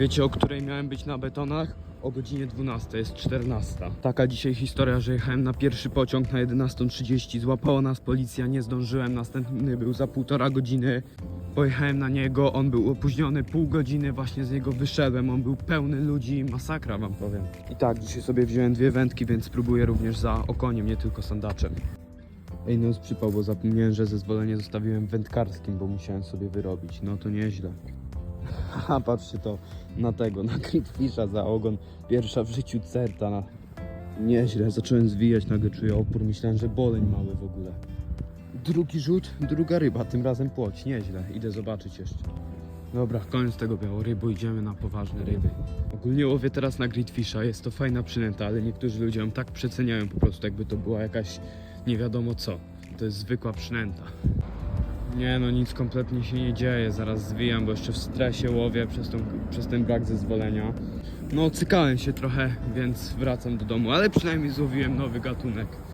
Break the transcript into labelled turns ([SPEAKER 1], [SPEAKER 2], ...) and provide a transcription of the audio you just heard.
[SPEAKER 1] Wiecie, o której miałem być na betonach? O godzinie 12, jest 14. Taka dzisiaj historia, że jechałem na pierwszy pociąg na 11.30, złapała nas policja, nie zdążyłem, następny był za półtora godziny. Pojechałem na niego, on był opóźniony pół godziny, właśnie z niego wyszedłem, on był pełny ludzi, masakra wam powiem. I tak, dzisiaj sobie wziąłem dwie wędki, więc spróbuję również za okoniem, nie tylko sandaczem. Ej, no przypał, bo zapomniałem, że zezwolenie zostawiłem wędkarskim, bo musiałem sobie wyrobić. No to nieźle. Haha, patrzcie to na tego, na Creedfisha za ogon. Pierwsza w życiu certa. Nieźle, zacząłem zwijać, nagle czuję opór, myślałem, że boleń mały w ogóle. Drugi rzut, druga ryba, tym razem płoć, nieźle. Idę zobaczyć jeszcze. Dobra, koniec tego białorybu, idziemy na poważne ryby. Ogólnie łowię teraz na Gritfisha, jest to fajna przynęta, ale niektórzy ludzie ją tak przeceniają po prostu, jakby to była jakaś nie wiadomo co. To jest zwykła przynęta. Nie no, nic kompletnie się nie dzieje, zaraz zwijam, bo jeszcze w stresie łowię przez, tą, przez ten brak zezwolenia. No, cykałem się trochę, więc wracam do domu, ale przynajmniej złowiłem nowy gatunek.